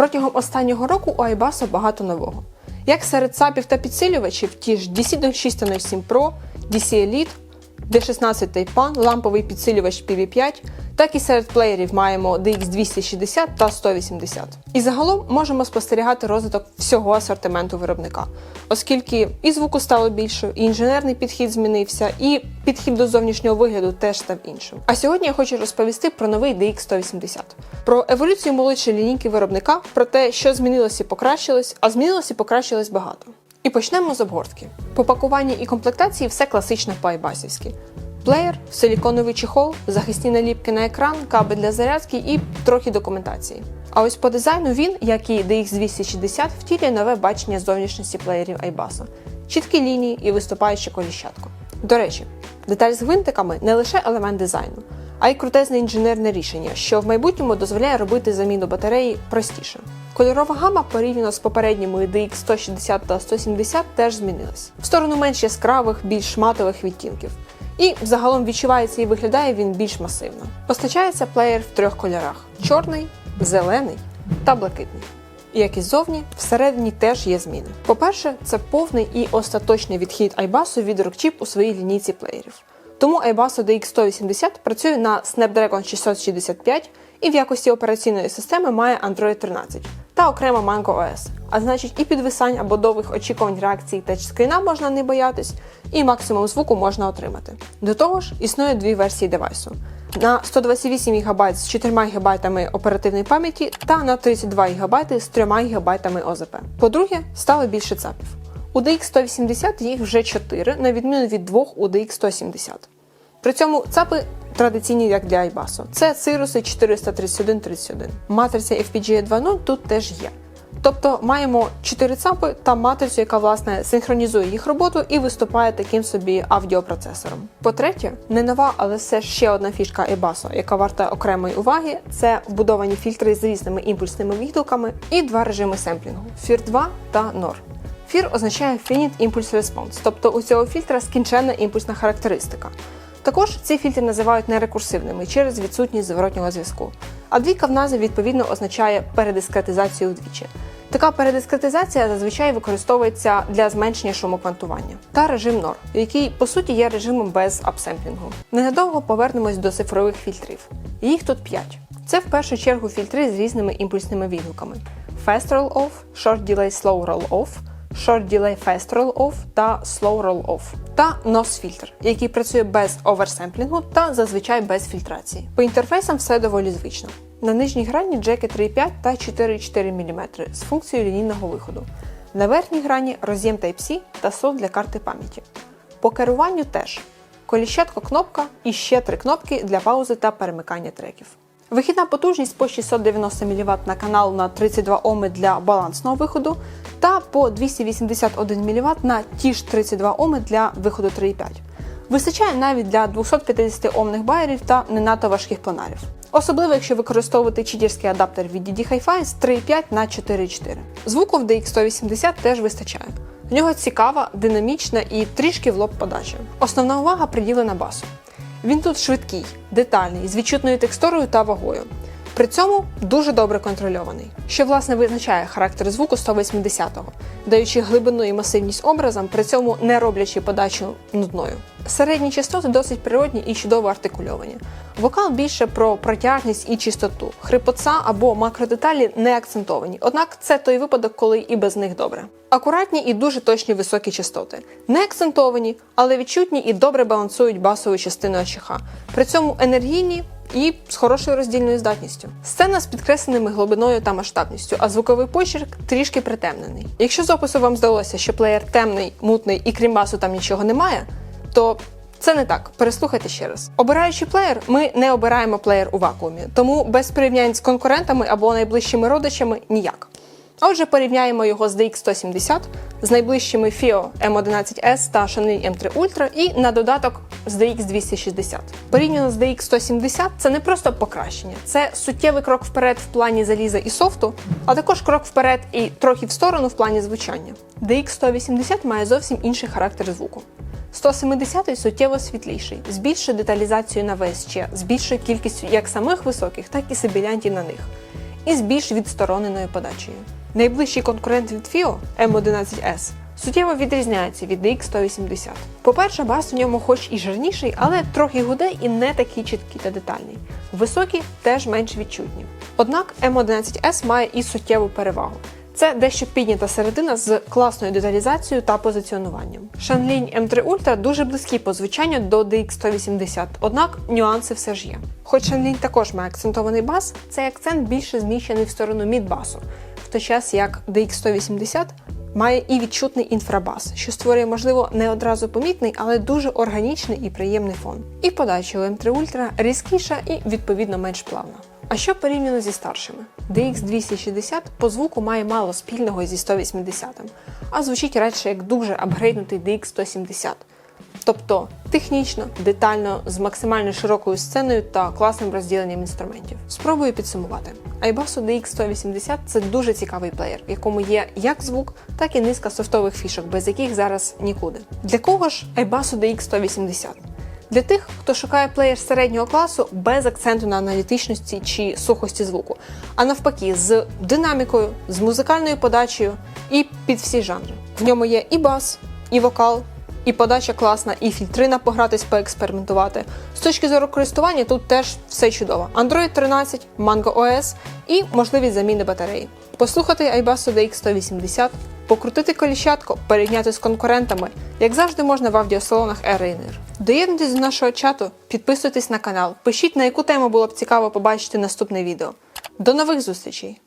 Протягом останнього року у Айбасу багато нового. Як серед САПів та підсилювачів, ті ж DC 607 Pro, DC Elite, D16 Taipan, ламповий підсилювач PV5, так і серед плеєрів маємо DX260 та 180. І загалом можемо спостерігати розвиток всього асортименту виробника, оскільки і звуку стало більше, і інженерний підхід змінився, і підхід до зовнішнього вигляду теж став іншим. А сьогодні я хочу розповісти про новий DX180, про еволюцію молодшої лінійки виробника, про те, що змінилось і покращилось, а змінилось і покращилось багато. І почнемо з обгортки. По пакуванні і комплектації все класично по-айбасівськи. Плеєр, силіконовий чехол, захисні наліпки на екран, кабель для зарядки і трохи документації. А ось по дизайну він, як і DX260, втілює нове бачення зовнішності плеєрів iBasso. чіткі лінії і виступаюче коліщатко. До речі, деталь з гвинтиками не лише елемент дизайну, а й крутезне інженерне рішення, що в майбутньому дозволяє робити заміну батареї простіше. Кольорова гама порівняно з попередніми DX 160 та 170 теж змінилась в сторону менш яскравих, більш матових відтінків. І загалом відчувається і виглядає він більш масивно. Постачається плеєр в трьох кольорах: чорний, зелений та блакитний. Як і ззовні, всередині теж є зміни. По-перше, це повний і остаточний відхід iBasso від RockChip у своїй лінійці плеєрів. Тому iBasso DX180 працює на Snapdragon 665 і в якості операційної системи має Android 13 та окремо Mango OS. А значить, і підвисань або довгих очікувань реакції тачскріна можна не боятись, і максимум звуку можна отримати. До того ж, існує дві версії девайсу. На 128 ГБ з 4 ГБ оперативної пам'яті та на 32 ГБ з 3 ГБ ОЗП. По-друге, стало більше цапів. У DX180 їх вже 4, на відміну від двох у DX170. При цьому ЦАПи традиційні як для iBasso. Це цируси 43131. Матриця FPGA 2.0 тут теж є. Тобто маємо 4 ЦАПи та матрицю, яка власне синхронізує їх роботу і виступає таким собі аудіопроцесором. По-третє, не нова, але все ще одна фішка iBasso, яка варта окремої уваги, це вбудовані фільтри з різними імпульсними відгуками і два режими семплінгу FIR 2 та NOR. FIR означає Finite Impulse Response, тобто у цього фільтра скінченна імпульсна характеристика. Також ці фільтри називають нерекурсивними через відсутність зворотнього зв'язку. А двійка в назві відповідно означає передискретизацію вдвічі. Така передискретизація зазвичай використовується для зменшення шуму квантування. Та режим NOR, який по суті є режимом без апсемплінгу. Ненадовго повернемось до цифрових фільтрів. Їх тут 5. Це в першу чергу фільтри з різними імпульсними відгуками: Fast Roll Off, Short Delay Slow Roll Off, Short Delay Fast Roll Off та Slow Roll Off. Та NOS фільтр, який працює без оверсемплінгу та зазвичай без фільтрації. По інтерфейсам все доволі звично. На нижній грані джеки 3,5 та 4,4 мм з функцією лінійного виходу. На верхній грані роз'єм Type-C та слот для карти пам'яті. По керуванню теж коліщатко кнопка і ще три кнопки для паузи та перемикання треків. Вихідна потужність по 690 мВт на канал на 32 Оми для балансного виходу та по 281 мВт на ті ж 32 Оми для виходу 3,5. Вистачає навіть для 250 омних байерів та не надто важких планарів. Особливо, якщо використовувати читерський адаптер від DD Hi-Fi з 3,5 на 4,4. Звуку в DX180 теж вистачає. В нього цікава, динамічна і трішки в лоб подача. Основна увага приділена басу. Він тут швидкий, детальний, з відчутною текстурою та вагою. При цьому дуже добре контрольований, що власне визначає характер звуку 180-го, даючи глибину і масивність образам, при цьому не роблячи подачу нудною. Середні частоти досить природні і чудово артикульовані. Вокал більше про протяжність і чистоту. Хрипотца або макродеталі не акцентовані, однак це той випадок, коли і без них добре. Акуратні і дуже точні високі частоти, не акцентовані, але відчутні і добре балансують басову частину АЧХ. При цьому енергійні і з хорошою роздільною здатністю. Сцена з підкресленими глибиною та масштабністю, а звуковий почерк трішки притемнений. Якщо з опису вам здалося, що плеєр темний, мутний і крім басу там нічого немає, то це не так. Переслухайте ще раз. Обираючи плеєр, ми не обираємо плеєр у вакуумі, тому без порівнянь з конкурентами або найближчими родичами ніяк. Отже, порівняємо його з DX170 з найближчими FIO M11S та Shanley M3 Ultra і на додаток з DX260. Порівняно з DX170 це не просто покращення, це суттєвий крок вперед в плані заліза і софту, а також крок вперед і трохи в сторону в плані звучання. DX180 має зовсім інший характер звуку. 170 суттєво світліший, з більшою деталізацією на ВСЧ, з більшою кількістю як самих високих, так і сибілянтів на них. і з більш відстороненою подачею. Найближчий конкурент від FIO M11S суттєво відрізняється від DX180. По-перше, бас в ньому хоч і жирніший, але трохи гуде і не такий чіткий та детальний. Високі теж менш відчутні. Однак M11S має і суттєву перевагу. Це дещо піднята середина з класною деталізацією та позиціонуванням. Shanling M3 Ultra дуже близький по звучанню до DX180, однак нюанси все ж є. Хоч Shanling також має акцентований бас, цей акцент більше зміщений в сторону мідбасу, в той час як DX180 має і відчутний інфрабас, що створює, можливо, не одразу помітний, але дуже органічний і приємний фон. І подача у M3 Ultra різкіша і відповідно менш плавна. А що порівняно зі старшими? DX260 по звуку має мало спільного зі 180, а звучить радше як дуже апгрейднутий DX170. Тобто технічно, детально, з максимально широкою сценою та класним розділенням інструментів. Спробую підсумувати. iBasso DX180 це дуже цікавий плеєр, в якому є як звук, так і низка софтових фішок, без яких зараз нікуди. Для кого ж iBasso DX180? Для тих, хто шукає плеєр середнього класу без акценту на аналітичності чи сухості звуку, а навпаки, з динамікою, з музикальною подачею і під всі жанри. В ньому є і бас, і вокал, і подача класна, і фільтри на погратись, поекспериментувати. З точки зору користування тут теж все чудово. Android 13, Mango OS і можливість заміни батареї. Послухати iBasso DX180, покрутити коліщатко, порівняти з конкурентами, як завжди можна в аудіосалонах Air Доєднуйтесь до нашого чату, підписуйтесь на канал, пишіть на яку тему було б цікаво побачити наступне відео. До нових зустрічей!